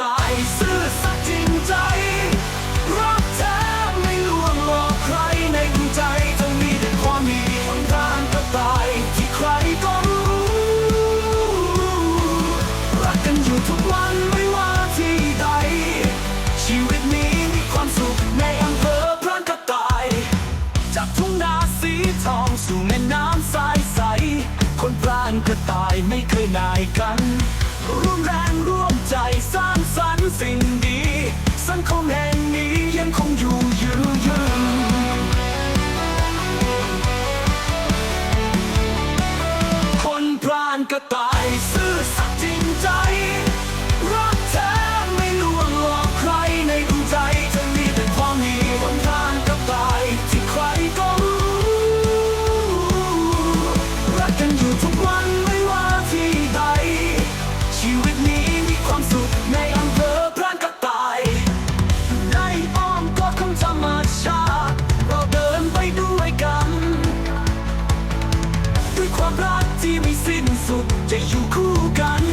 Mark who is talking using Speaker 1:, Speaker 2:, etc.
Speaker 1: ตายซื่อสัตจริงใจ รักแท้ไม่ลวงหลอกใครในใจจะมีแต่ความดีคนทางกระต่ายที่ใครก็รู้ รักกันอยู่ทุกวันไม่ว่าที่ใด ชีวิตนี้มีความสุขในอำเภอพรานกระต่าย จากทุ่งนาสีทองสู่แม่น้ำใส คนพรานกระต่ายไม่เคยนายกัน goodbye. จะอยู่คู่กัน